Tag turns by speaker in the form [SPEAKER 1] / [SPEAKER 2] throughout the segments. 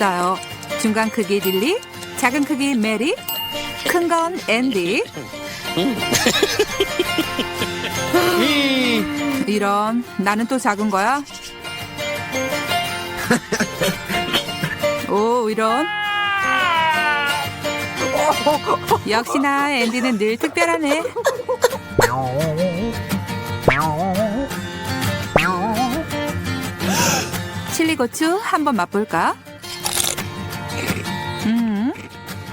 [SPEAKER 1] 있어요. 중간 크기 릴리, 작은 크기 메리, 큰 건 앤디. 이런 나는 또 작은 거야? 오 이런 역시나 앤디는 늘 특별하네. 칠리 고추 한번 맛볼까?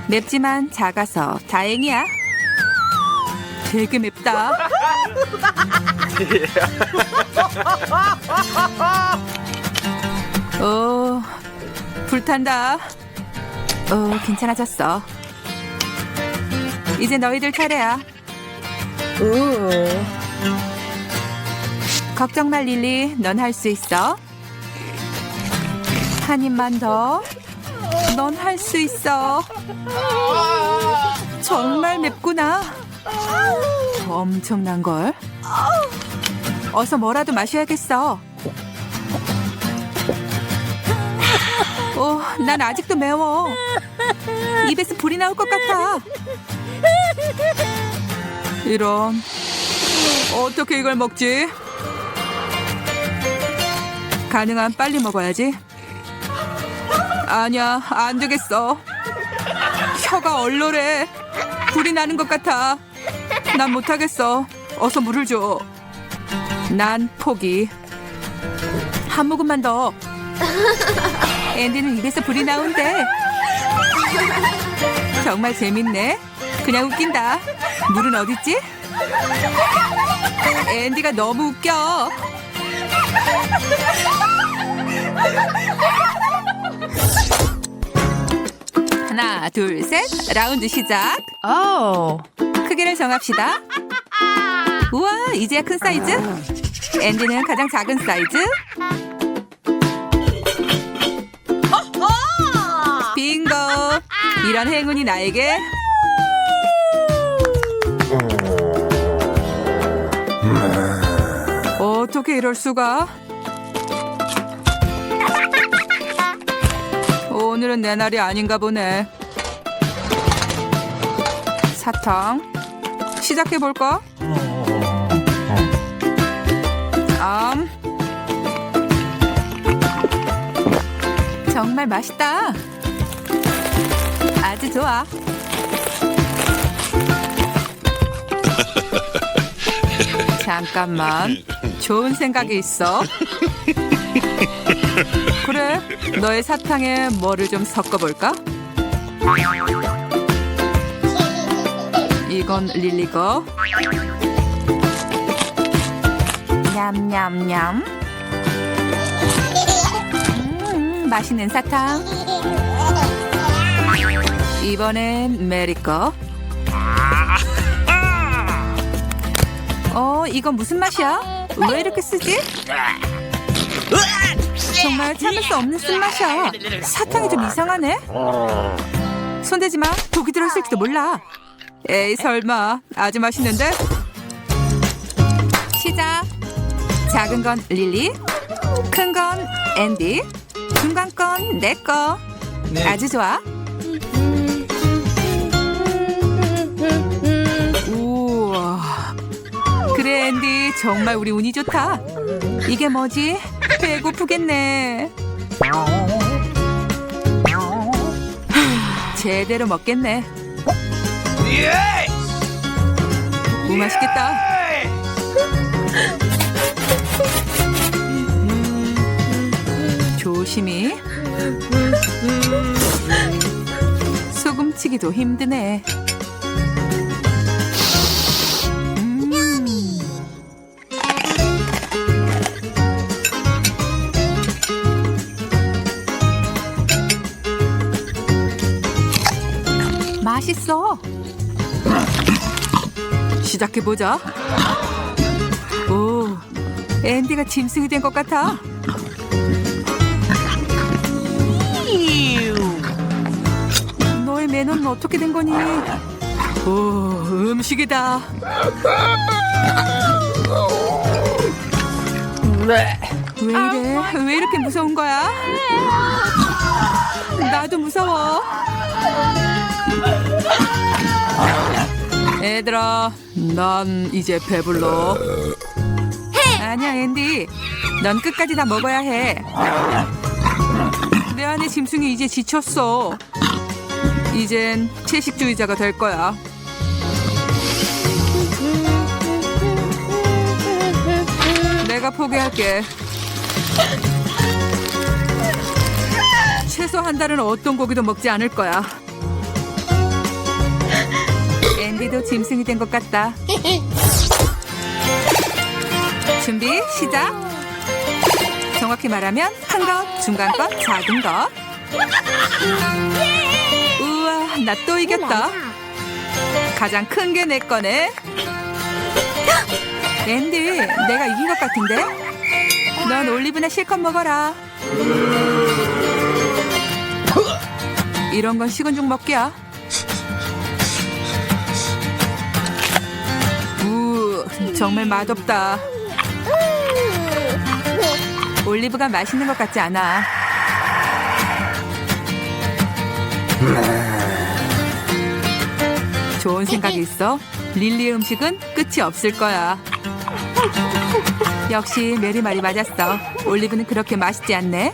[SPEAKER 1] 맵지만 작아서 다행이야. 되게 맵다. 오, 불탄다. 오, 괜찮아졌어. 이제 너희들 차례야. 걱정 말 릴리, 넌 할 수 있어. 한 입만 더. 넌 할 수 있어. 정말 맵구나. 엄청난 걸. 어서 뭐라도 마셔야겠어. 오, 난 아직도 매워. 입에서 불이 나올 것 같아. 이런. 어떻게 이걸 먹지? 가능한 빨리 먹어야지. 아니야, 안 되겠어. 혀가 얼얼해. 불이 나는 것 같아. 난 못하겠어. 어서 물을 줘. 난 포기. 한 모금만 더. 앤디는 입에서 불이 나온대. 정말 재밌네. 그냥 웃긴다. 물은 어딨지? 앤디가 너무 웃겨. 하나, 둘, 셋. 라운드 시작.
[SPEAKER 2] Oh.
[SPEAKER 1] 크기를 정합시다. 우와, 이제야 큰 사이즈? 앤디는 가장 작은 사이즈. 빙고! 이런 행운이 나에게. 어떻게 이럴 수가? 오늘은 내 날이 아닌가 보네. 사탕. 시작해 볼까? 암. 정말 맛있다. 아주 좋아. 잠깐만. 좋은 생각이 있어. 그래. 너의 사탕에 뭐를 좀 섞어볼까? 이건 릴리 거. 냠냠냠. 음, 맛있는 사탕. 이번엔 메리 거. 어, 이건 무슨 맛이야? 왜 이렇게 쓰지? 정말 참을 수 없는 쓴맛이야. 사탕이 좀 이상하네. 손대지 마. 독이 들었을지도 몰라. 에이 설마 아주 맛있는데? 시작. 작은 건 릴리, 큰 건 앤디, 중간 건 내 거. 아주 좋아. 우와. 그래 앤디 정말 우리 운이 좋다. 이게 뭐지? 배고프겠네. 제대로 먹겠네. 오 맛있겠다. 조심히. 소금치기도 힘드네. 시작해보자. 오, 앤디가 짐승이 된 것 같아. 너의 매너는 어떻게 된 거니? 오, 음식이다. 왜 이래? 왜 이렇게 무서운 거야? 나도 무서워. 얘들아, 난 이제 배불러. 아니야, 앤디. 넌 끝까지 다 먹어야 해. 내 안에 짐승이 이제 지쳤어. 이젠 채식주의자가 될 거야. 내가 포기할게. 최소 한 달은 어떤 고기도 먹지 않을 거야. 앤디도 짐승이 된 것 같다. 준비 시작. 정확히 말하면 큰 것, 중간 것, 작은 것. 우와, 나 또 이겼다. 가장 큰 게 내 거네. 앤디, 내가 이긴 것 같은데? 넌 올리브나 실컷 먹어라. 이런 건 식은 죽 먹기야. 정말 맛없다. 올리브가 맛있는 것 같지 않아. 좋은 생각이 있어. 릴리의 음식은 끝이 없을 거야. 역시 메리 말이 맞았어. 올리브는 그렇게 맛있지 않네.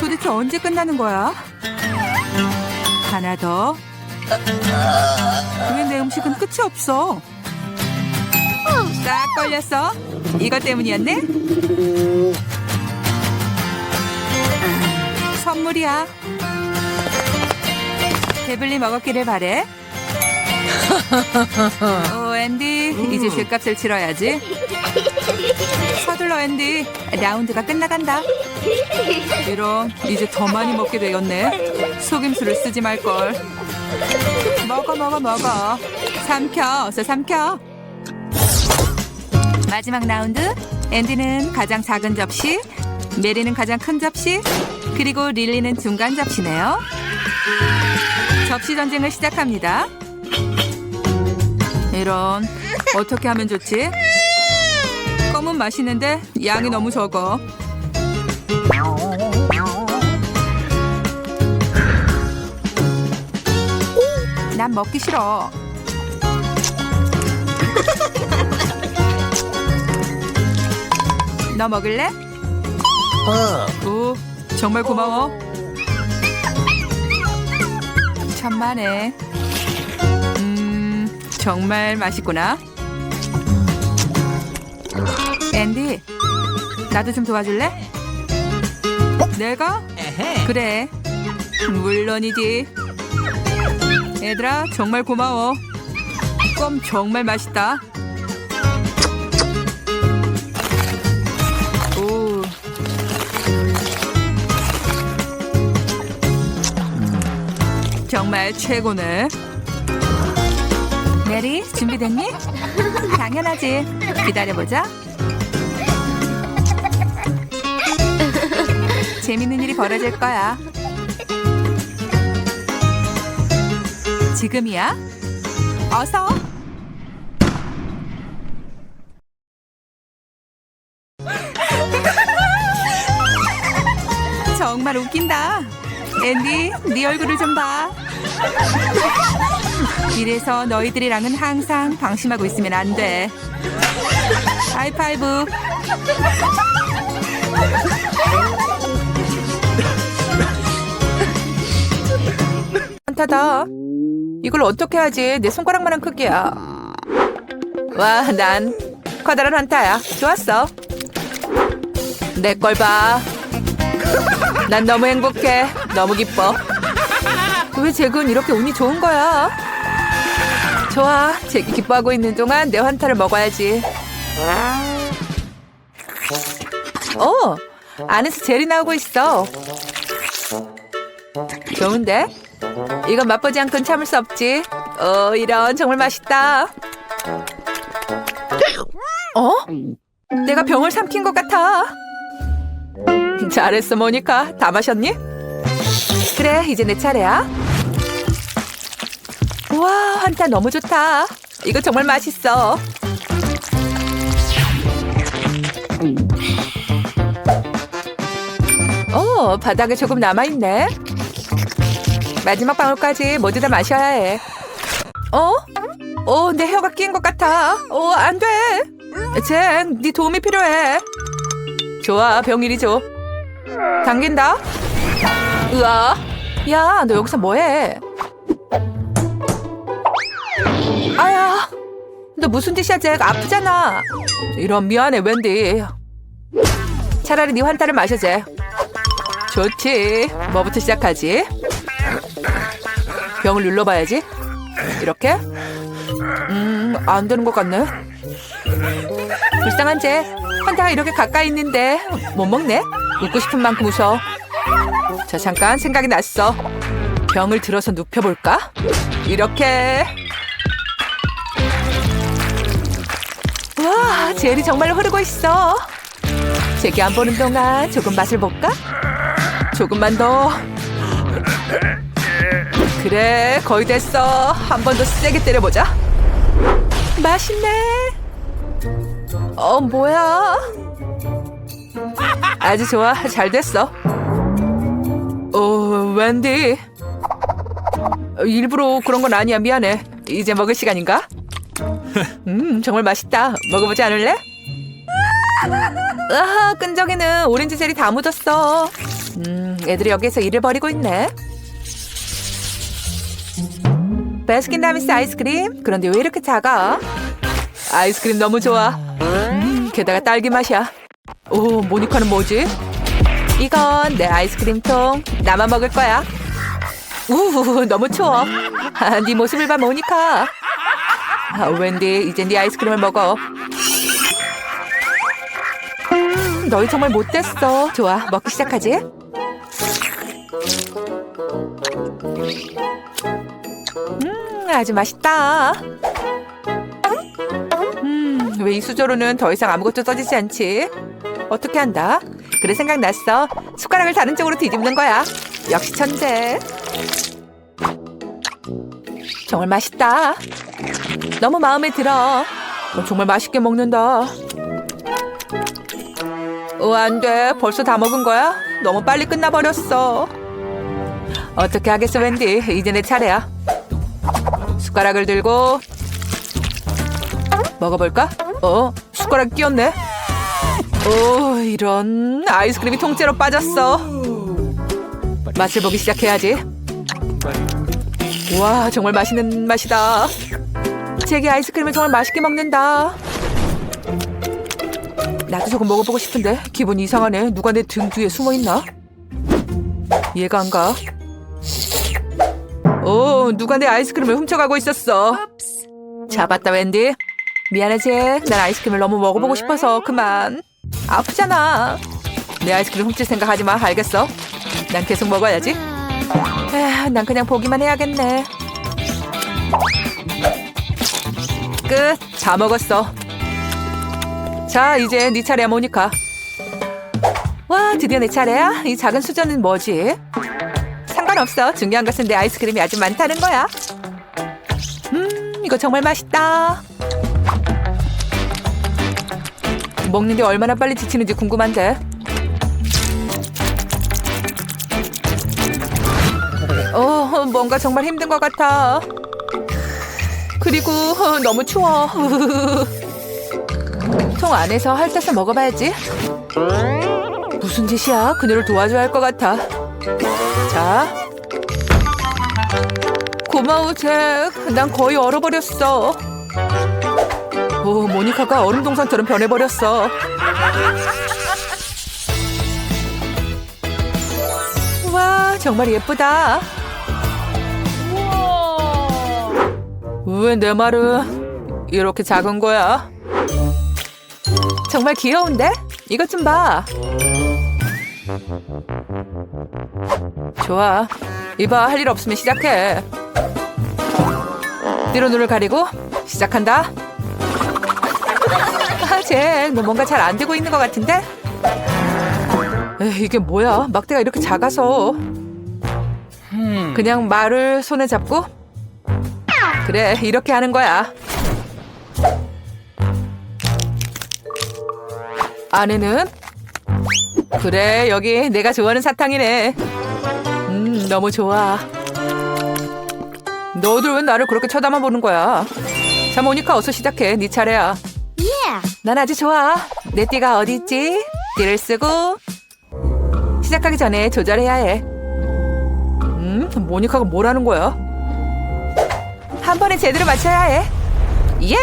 [SPEAKER 1] 도대체 언제 끝나는 거야? 하나 더. 왜 내 음식은 끝이 없어? 딱 걸렸어. 이것 때문이었네. 선물이야. 배불리 먹었기를 바래. 오, 앤디, 이제 죗값을 치러야지. 서둘러, 앤디. 라운드가 끝나간다. 이런, 이제 더 많이 먹게 되었네. 속임수를 쓰지 말걸. 먹어, 먹어, 먹어. 삼켜, 어서 삼켜. 마지막 라운드. 앤디는 가장 작은 접시, 메리는 가장 큰 접시, 그리고 릴리는 중간 접시네요. 접시 전쟁을 시작합니다. 이런 어떻게 하면 좋지? 껌은 맛있는데 양이 너무 적어. 난 먹기 싫어. 너 먹을래? 오, 정말 고마워. 천만에. 음, 정말 맛있구나. 앤디, 나도 좀 도와줄래? 내가? 그래. 물론이지. 얘들아, 정말 고마워. 껌 정말 맛있다. 오. 정말 최고네. 메리, 준비됐니? 당연하지. 기다려보자. 재밌는 일이 벌어질 거야. 지금이야? 어서. 정말 웃긴다. 앤디, 네 얼굴을 좀 봐. 이래서 너희들이랑은 항상 방심하고 있으면 안 돼. 하이파이브. 한타다. 이걸 어떻게 하지? 내 손가락만한 크기야. 와, 난 커다란 한타야. 좋았어. 내 걸 봐. 난 너무 행복해. 너무 기뻐. 왜 잭은 이렇게 운이 좋은 거야? 좋아. 잭이 기뻐하고 있는 동안 내 환타를 먹어야지. 어, 안에서 젤이 나오고 있어. 좋은데? 이건 맛보지 않고는 참을 수 없지. 어, 이런 정말 맛있다. 어? 내가 병을 삼킨 것 같아. 잘했어, 모니카. 다 마셨니? 그래, 이제 내 차례야. 와, 환타 너무 좋다. 이거 정말 맛있어. 오, 바닥에 조금 남아있네. 마지막 방울까지 모두 다 마셔야 해. 어? 어, 내 혀가 낀 것 같아. 어, 안 돼. 잭, 네 도움이 필요해. 좋아, 병일이 줘. 당긴다. 으아. 야, 너 여기서 뭐해? 아야. 너 무슨 짓이야, 잭? 아프잖아. 이런 미안해, 웬디. 차라리 네 환타를 마셔, 잭. 좋지. 뭐부터 시작하지? 병을 눌러봐야지. 이렇게? 음, 안 되는 것 같네. 불쌍한 잭. 환타가 이렇게 가까이 있는데 못 먹네? 웃고 싶은 만큼 웃어. 자, 잠깐 생각이 났어. 병을 들어서 눕혀볼까? 이렇게. 와, 젤이 정말로 흐르고 있어. 제게 안 보는 동안 조금 맛을 볼까? 조금만 더. 그래, 거의 됐어. 한 번 더 세게 때려보자. 맛있네. 어, 뭐야? 아주 좋아. 잘 됐어. 어, 웬디. 어, 일부러 그런 건 아니야. 미안해. 이제 먹을 시간인가? 음, 정말 맛있다. 먹어보지 않을래? 아하, 끈적이는 오렌지 젤이 다 묻었어. 음, 애들이 여기서 일을 벌이고 있네. 베스킨라빈스 아이스크림? 그런데 왜 이렇게 작아? 아이스크림 너무 좋아. 음, 게다가 딸기 맛이야. 오, 모니카는 뭐지? 이건 내 아이스크림 통. 나만 먹을 거야. 우후, 너무 추워. 아, 네 모습을 봐, 모니카. 아, 웬디, 이제 네 아이스크림을 먹어. 음, 너희 정말 못됐어. 좋아, 먹기 시작하지? 음, 아주 맛있다. 음, 왜 이 수저로는 더 이상 아무것도 써지지 않지? 어떻게 한다? 그래 생각났어. 숟가락을 다른 쪽으로 뒤집는 거야. 역시 천재. 정말 맛있다. 너무 마음에 들어. 어, 정말 맛있게 먹는다. 오, 안 돼. 벌써 다 먹은 거야? 너무 빨리 끝나버렸어. 어떻게 하겠어, 웬디. 이제 내 차례야. 숟가락을 들고 먹어볼까? 어, 숟가락 끼었네. 오, 이런 아이스크림이 통째로 빠졌어. 맛을 보기 시작해야지. 와, 정말 맛있는 맛이다. 제게 아이스크림을 정말 맛있게 먹는다. 나도 조금 먹어보고 싶은데 기분이 이상하네. 누가 내 등 뒤에 숨어 있나? 이해가 안 가. 오, 누가 내 아이스크림을 훔쳐가고 있었어. 잡았다, 웬디. 미안하지. 난 아이스크림을 너무 먹어보고 싶어서 그만. 아프잖아. 내 아이스크림 훔칠 생각 하지 마. 알겠어? 난 계속 먹어야지. 에휴, 난 그냥 보기만 해야겠네. 끝. 다 먹었어. 자, 이제 네 차례야, 모니카. 와, 드디어 내 차례야? 이 작은 수저는 뭐지? 상관없어. 중요한 것은 내 아이스크림이 아주 많다는 거야. 음, 이거 정말 맛있다. 먹는 게 얼마나 빨리 지치는지 궁금한데. 어, 뭔가 정말 힘든 것 같아. 그리고 어, 너무 추워. 통 안에서 핥아서 먹어봐야지. 무슨 짓이야? 그녀를 도와줘야 할 것 같아. 자. 고마워, 잭. 난 거의 얼어버렸어. 오, 모니카가 얼음 동산처럼 변해버렸어. 와, 정말 예쁘다. 왜 내 말은 이렇게 작은 거야? 정말 귀여운데? 이것 좀 봐. 좋아. 이봐, 할 일 없으면 시작해. 뒤로 눈을 가리고 시작한다. 아, 쟤, 너 뭔가 잘 안 되고 있는 것 같은데? 에이, 이게 뭐야? 막대가 이렇게 작아서. 그냥 말을 손에 잡고 그래, 이렇게 하는 거야. 안에는 그래, 여기 내가 좋아하는 사탕이네. 음, 너무 좋아. 너들 왜 나를 그렇게 쳐다만 보는 거야? 자, 모니카 어서 시작해. 네 차례야. 난 아주 좋아. 내 띠가 어디 있지? 띠를 쓰고 시작하기 전에 조절해야 해. 음, 모니카가 뭐라는 거야? 한 번에 제대로 맞춰야 해. 예스!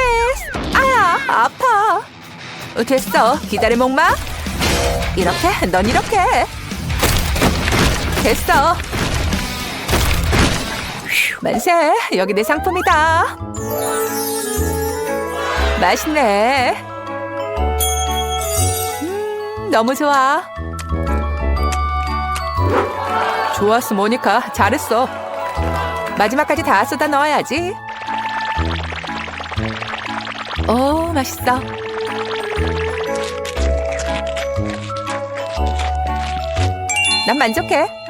[SPEAKER 1] 아야, 아파. 어, 됐어. 기다려, 목마. 이렇게, 넌 이렇게. 됐어. 휴, 만세, 여기 내 상품이다. 맛있네. 음, 너무 좋아. 좋았어, 모니카. 잘했어. 마지막까지 다 쏟아 넣어야지. 오, 맛있어. 난 만족해.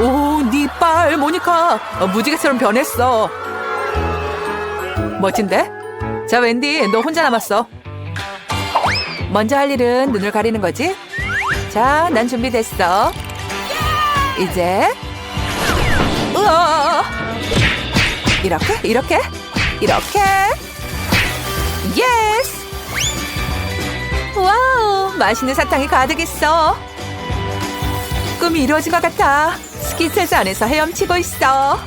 [SPEAKER 1] 오, 네 이빨, 모니카. 어, 무지개처럼 변했어. 멋진데? 자, 웬디, 너 혼자 남았어. 먼저 할 일은 눈을 가리는 거지? 자, 난 준비됐어. 이제 우와! 이렇게, 이렇게, 이렇게. 예스! 와우, 맛있는 사탕이 가득 있어. 꿈이 이루어진 것 같아. 스키트에서 안에서 헤엄치고 있어.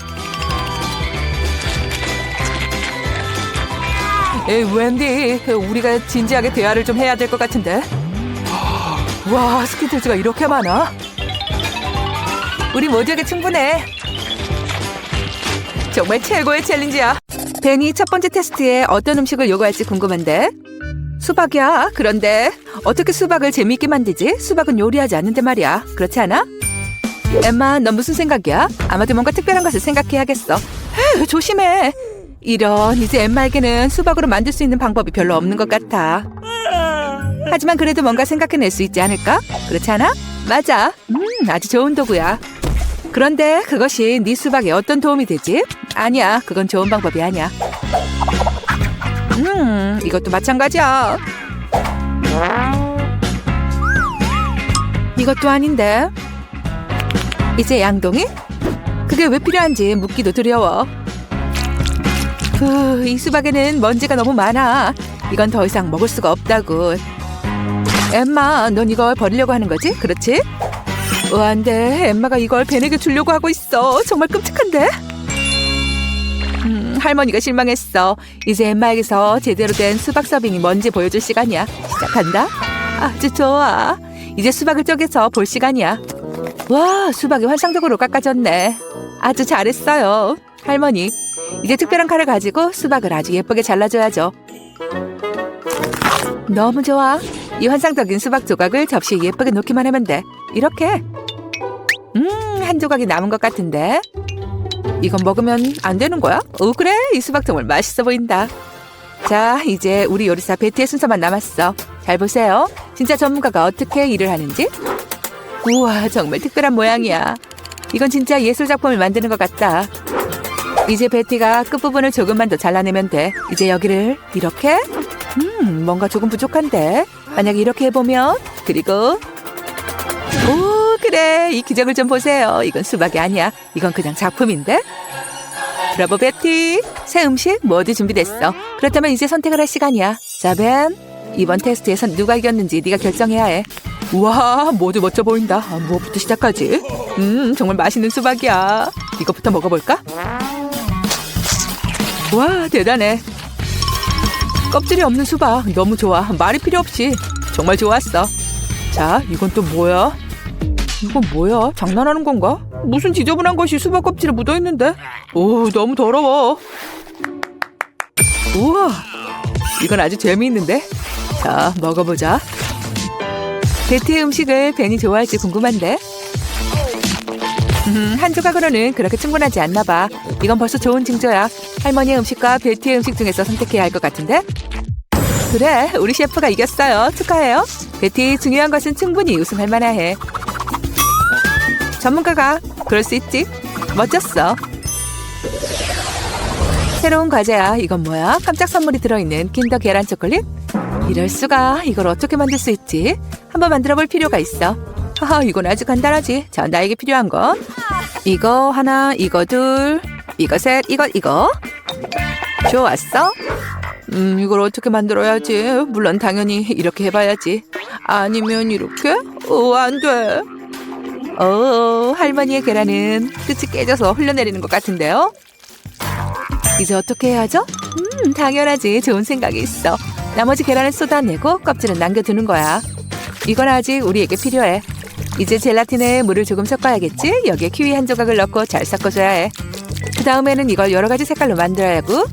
[SPEAKER 1] 에이, 웬디, 우리가 진지하게 대화를 좀 해야 될 것 같은데. 와, 스키트즈가 이렇게 많아? 우리 모두에게 충분해. 정말 최고의 챌린지야. 벤이 첫 번째 테스트에 어떤 음식을 요구할지 궁금한데. 수박이야. 그런데 어떻게 수박을 재미있게 만들지? 수박은 요리하지 않는데 말이야. 그렇지 않아? 엠마, 넌 무슨 생각이야? 아마도 뭔가 특별한 것을 생각해야겠어. 에휴, 조심해. 이런, 이제 엠마에게는 수박으로 만들 수 있는 방법이 별로 없는 것 같아. 하지만 그래도 뭔가 생각해낼 수 있지 않을까? 그렇지 않아? 맞아. 음, 아주 좋은 도구야. 그런데 그것이 네 수박에 어떤 도움이 되지? 아니야, 그건 좋은 방법이 아니야. 음, 이것도 마찬가지야. 이것도 아닌데. 이제 양동이? 그게 왜 필요한지 묻기도 두려워. 후, 이 수박에는 먼지가 너무 많아. 이건 더 이상 먹을 수가 없다고. 엠마, 넌 이걸 버리려고 하는 거지? 그렇지? 어, 안 돼. 엠마가 이걸 벤에게 주려고 하고 있어. 정말 끔찍한데? 음, 할머니가 실망했어. 이제 엠마에게서 제대로 된 수박 서빙이 뭔지 보여줄 시간이야. 시작한다. 아주 좋아. 이제 수박을 쪼개서 볼 시간이야. 와, 수박이 환상적으로 깎아졌네. 아주 잘했어요. 할머니, 이제 특별한 칼을 가지고 수박을 아주 예쁘게 잘라줘야죠. 너무 좋아. 이 환상적인 수박 조각을 접시에 예쁘게 놓기만 하면 돼. 이렇게. 음, 한 조각이 남은 것 같은데. 이건 먹으면 안 되는 거야? 오, 그래. 이 수박 정말 맛있어 보인다. 자, 이제 우리 요리사 베티의 순서만 남았어. 잘 보세요. 진짜 전문가가 어떻게 일을 하는지. 우와, 정말 특별한 모양이야. 이건 진짜 예술 작품을 만드는 것 같다. 이제 베티가 끝부분을 조금만 더 잘라내면 돼. 이제 여기를 이렇게. 음, 뭔가 조금 부족한데. 만약 이렇게 해보면 그리고 오 그래 이 기적을 좀 보세요. 이건 수박이 아니야. 이건 그냥 작품인데. 브라보 베티 새 음식 모두 준비됐어. 그렇다면 이제 선택을 할 시간이야. 자 벤. 이번 테스트에선 누가 이겼는지 네가 결정해야 해. 우와 모두 멋져 보인다. 아, 무엇부터 시작하지? 음 정말 맛있는 수박이야. 이것부터 먹어볼까? 와 대단해. 껍질이 없는 수박 너무 좋아. 말이 필요 없이 정말 좋았어. 자, 이건 또 뭐야? 이건 뭐야? 장난하는 건가? 무슨 지저분한 것이 수박 껍질에 묻어 있는데? 오, 너무 더러워. 우와, 이건 아주 재미있는데? 자, 먹어보자. 베트의 음식을 벤이 좋아할지 궁금한데? 음, 한 조각으로는 그렇게 충분하지 않나 봐. 이건 벌써 좋은 징조야. 할머니의 음식과 베티의 음식 중에서 선택해야 할 것 같은데? 그래, 우리 셰프가 이겼어요. 축하해요. 베티, 중요한 것은 충분히 우승할 만해. 전문가가 그럴 수 있지. 멋졌어. 새로운 과제야. 이건 뭐야? 깜짝 선물이 들어있는 킨더 계란 초콜릿? 이럴 수가. 이걸 어떻게 만들 수 있지? 한번 만들어 볼 필요가 있어. 하하, 이건 아주 간단하지. 자, 나에게 필요한 건 이거 하나, 이거 둘, 이거 셋, 이거 이거. 좋았어? 음, 이걸 어떻게 만들어야지? 물론 당연히 이렇게 해봐야지. 아니면 이렇게? 어, 안 돼. 어, 할머니의 계란은 끝이 깨져서 흘러내리는 것 같은데요? 이제 어떻게 해야죠? 음, 당연하지. 좋은 생각이 있어. 나머지 계란을 쏟아내고 껍질은 남겨두는 거야. 이건 아직 우리에게 필요해. 이제 젤라틴에 물을 조금 섞어야겠지? 여기에 키위 한 조각을 넣고 잘 섞어줘야 해. 그 다음에는 이걸 여러 가지 색깔로 만들어야 하고.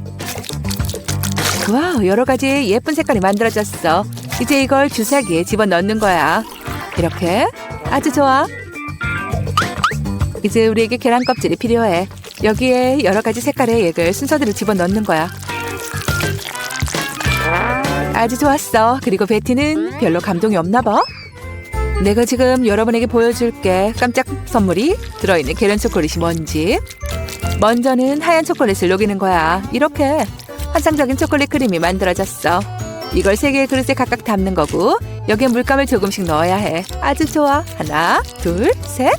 [SPEAKER 1] 와우, 여러 가지 예쁜 색깔이 만들어졌어. 이제 이걸 주사기에 집어 넣는 거야. 이렇게. 아주 좋아. 이제 우리에게 계란 껍질이 필요해. 여기에 여러 가지 색깔의 액을 순서대로 집어 넣는 거야. 아주 좋았어. 그리고 베티는 별로 감동이 없나 봐. 내가 지금 여러분에게 보여줄게. 깜짝 선물이 들어있는 계란 초콜릿이 뭔지. 먼저는 하얀 초콜릿을 녹이는 거야. 이렇게 환상적인 초콜릿 크림이 만들어졌어. 이걸 세 개의 그릇에 각각 담는 거고 여기에 물감을 조금씩 넣어야 해. 아주 좋아. 하나, 둘, 셋.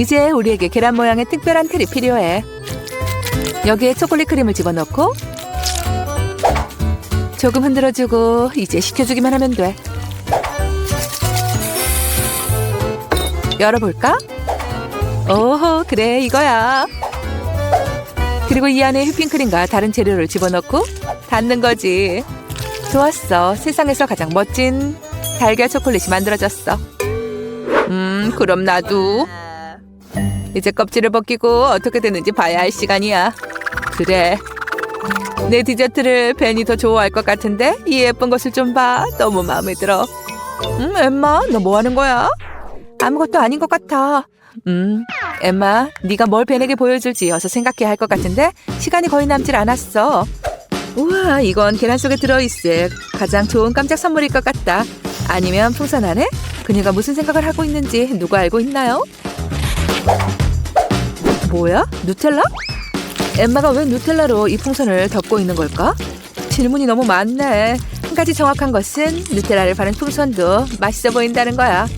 [SPEAKER 1] 이제 우리에게 계란 모양의 특별한 틀이 필요해. 여기에 초콜릿 크림을 집어넣고 조금 흔들어주고 이제 식혀주기만 하면 돼. 열어볼까? 오호, 그래, 이거야. 그리고 이 안에 휘핑크림과 다른 재료를 집어넣고 닫는 거지. 좋았어. 세상에서 가장 멋진 달걀 초콜릿이 만들어졌어. 음, 그럼 나도. 이제 껍질을 벗기고 어떻게 되는지 봐야 할 시간이야. 그래. 내 디저트를 벤이 더 좋아할 것 같은데 이 예쁜 것을 좀 봐. 너무 마음에 들어. 음, 엠마, 너 뭐 하는 거야? 아무것도 아닌 것 같아. 음, 엠마, 네가 뭘 벤에게 보여줄지 어서 생각해야 할 것 같은데 시간이 거의 남질 않았어. 우와, 이건 계란 속에 들어있을 가장 좋은 깜짝 선물일 것 같다. 아니면 풍선 안에 그녀가 무슨 생각을 하고 있는지 누가 알고 있나요? 뭐야? 누텔라? 엠마가 왜 누텔라로 이 풍선을 덮고 있는 걸까? 질문이 너무 많네. 한 가지 정확한 것은 누텔라를 바른 풍선도 맛있어 보인다는 거야.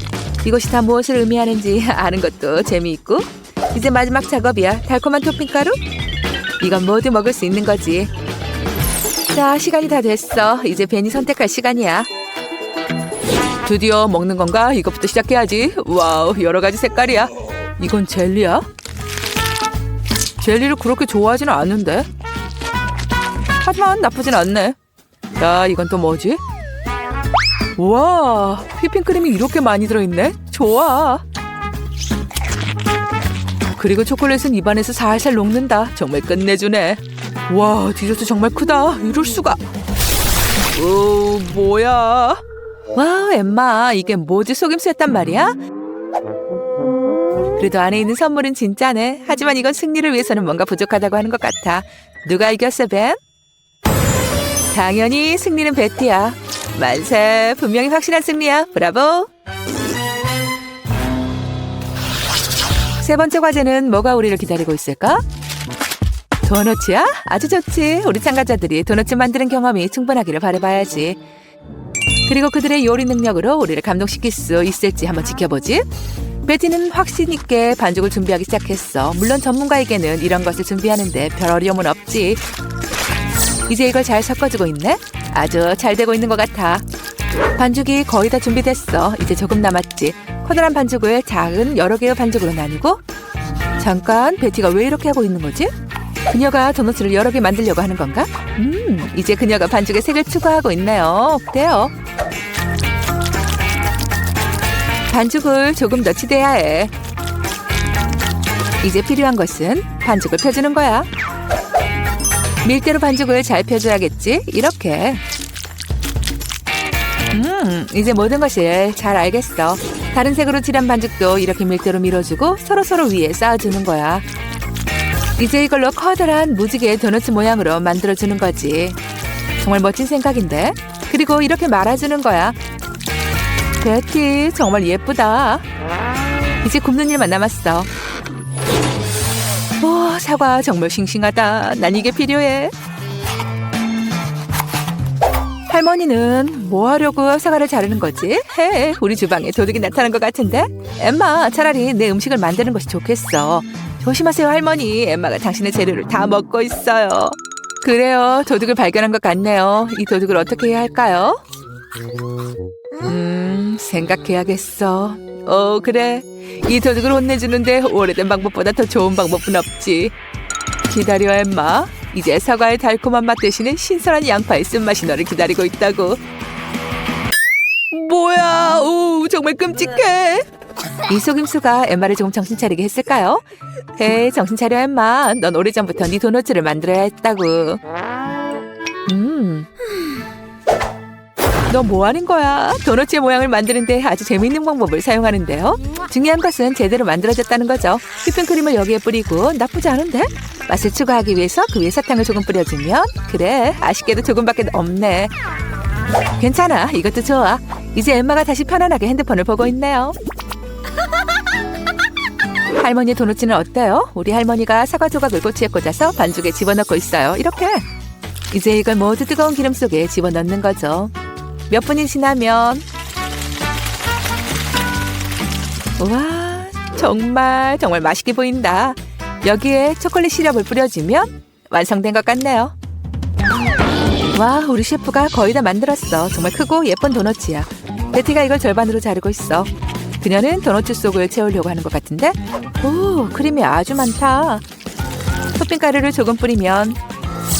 [SPEAKER 1] 이것이 다 무엇을 의미하는지 아는 것도 재미있고 이제 마지막 작업이야. 달콤한 토핑 가루? 이건 모두 먹을 수 있는 거지. 자, 시간이 다 됐어. 이제 벤이 선택할 시간이야. 드디어 먹는 건가? 이것부터 시작해야지. 와우, 여러 가지 색깔이야. 이건 젤리야? 젤리를 그렇게 좋아하지는 않는데. 하지만 나쁘진 않네. 자, 이건 또 뭐지? 와, 휘핑크림이 이렇게 많이 들어있네? 좋아. 그리고 초콜릿은 입안에서 살살 녹는다. 정말 끝내주네. 와, 디저트 정말 크다. 이럴 수가. 오, 뭐야. 와우, 엠마. 이게 뭐지 속임수였단 말이야? 그래도 안에 있는 선물은 진짜네. 하지만 이건 승리를 위해서는 뭔가 부족하다고 하는 것 같아. 누가 이겼어, 벤? 당연히 승리는 베티야. 만세, 분명히 확실한 승리야. 브라보. 세 번째 과제는 뭐가 우리를 기다리고 있을까? 도너츠야? 아주 좋지. 우리 참가자들이 도너츠 만드는 경험이 충분하기를 바라봐야지. 그리고 그들의 요리 능력으로 우리를 감동시킬 수 있을지 한번 지켜보지. 베티는 확신 있게 반죽을 준비하기 시작했어. 물론 전문가에게는 이런 것을 준비하는데 별 어려움은 없지. 이제 이걸 잘 섞어주고 있네. 아주 잘 되고 있는 것 같아. 반죽이 거의 다 준비됐어. 이제 조금 남았지. 커다란 반죽을 작은 여러 개의 반죽으로 나누고 잠깐 베티가 왜 이렇게 하고 있는 거지? 그녀가 도넛을 여러 개 만들려고 하는 건가? 음, 이제 그녀가 반죽에 색을 추가하고 있네요. 어때요? 반죽을 조금 더 치대야 해. 이제 필요한 것은 반죽을 펴주는 거야. 밀대로 반죽을 잘 펴줘야겠지? 이렇게. 음, 이제 모든 것을 잘 알겠어. 다른 색으로 칠한 반죽도 이렇게 밀대로 밀어주고 서로서로 위에 쌓아주는 거야. 이제 이걸로 커다란 무지개 도넛 모양으로 만들어주는 거지. 정말 멋진 생각인데? 그리고 이렇게 말아주는 거야. 베티, 정말 예쁘다. 이제 굽는 일만 남았어. 오, 사과 정말 싱싱하다. 난 이게 필요해. 할머니는 뭐 하려고 사과를 자르는 거지? 해, 우리 주방에 도둑이 나타난 것 같은데? 엠마, 차라리 내 음식을 만드는 것이 좋겠어. 조심하세요, 할머니. 엠마가 당신의 재료를 다 먹고 있어요. 그래요, 도둑을 발견한 것 같네요. 이 도둑을 어떻게 해야 할까요? 음, 생각해야겠어. 어, 그래. 이 도둑을 혼내주는데 오래된 방법보다 더 좋은 방법은 없지. 기다려, 엠마. 이제 사과의 달콤한 맛 대신에 신선한 양파의 쓴맛이 너를 기다리고 있다고. 뭐야, 오, 정말 끔찍해. 이 속임수가 엠마를 조금 정신 차리게 했을까요? 헤이, 정신 차려, 엠마. 넌 오래전부터 네 도너츠를 만들어야 했다고. 음. 너 뭐 하는 거야? 도너츠의 모양을 만드는데 아주 재미있는 방법을 사용하는데요. 중요한 것은 제대로 만들어졌다는 거죠. 휘핑크림을 여기에 뿌리고 나쁘지 않은데? 맛을 추가하기 위해서 그 위에 사탕을 조금 뿌려주면 그래 아쉽게도 조금밖에 없네. 괜찮아 이것도 좋아. 이제 엠마가 다시 편안하게 핸드폰을 보고 있네요. 할머니의 도너츠는 어때요? 우리 할머니가 사과 조각을 꼬치에 꽂아서 반죽에 집어넣고 있어요. 이렇게. 이제 이걸 모두 뜨거운 기름 속에 집어넣는 거죠. 몇 분이 지나면 와 정말 정말 맛있게 보인다. 여기에 초콜릿 시럽을 뿌려주면 완성된 것 같네요. 와 우리 셰프가 거의 다 만들었어. 정말 크고 예쁜 도너츠야. 베티가 이걸 절반으로 자르고 있어. 그녀는 도너츠 속을 채우려고 하는 것 같은데 오 크림이 아주 많다. 토핑 가루를 조금 뿌리면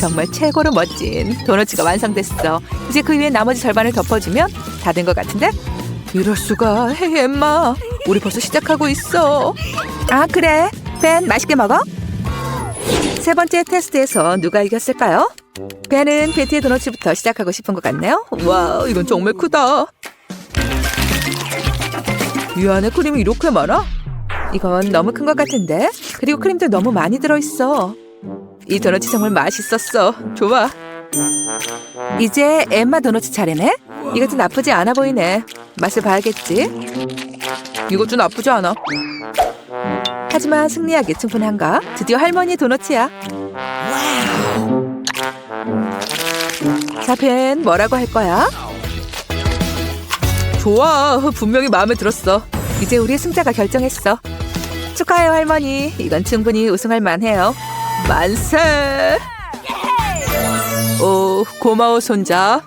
[SPEAKER 1] 정말 최고로 멋진 도너츠가 완성됐어. 이제 그 위에 나머지 절반을 덮어주면 다 된 것 같은데? 이럴 수가. 헤이 엠마. 우리 벌써 시작하고 있어. 아 그래. 벤 맛있게 먹어. 세 번째 테스트에서 누가 이겼을까요? 벤은 베티의 도너츠부터 시작하고 싶은 것 같네요. 와 이건 정말 크다. 이 안에 크림이 이렇게 많아? 이건 너무 큰 것 같은데? 그리고 크림도 너무 많이 들어있어. 이 도너츠 정말 맛있었어. 좋아. 이제 엠마 도너츠 차례네? 이것도 나쁘지 않아 보이네. 맛을 봐야겠지? 이것도 나쁘지 않아. 하지만 승리하기 충분한가? 드디어 할머니 도너츠야. 자, 벤 뭐라고 할 거야? 좋아, 분명히 마음에 들었어. 이제 우리의 승자가 결정했어. 축하해요, 할머니. 이건 충분히 우승할 만해요. 만세! 오, 고마워, 손자.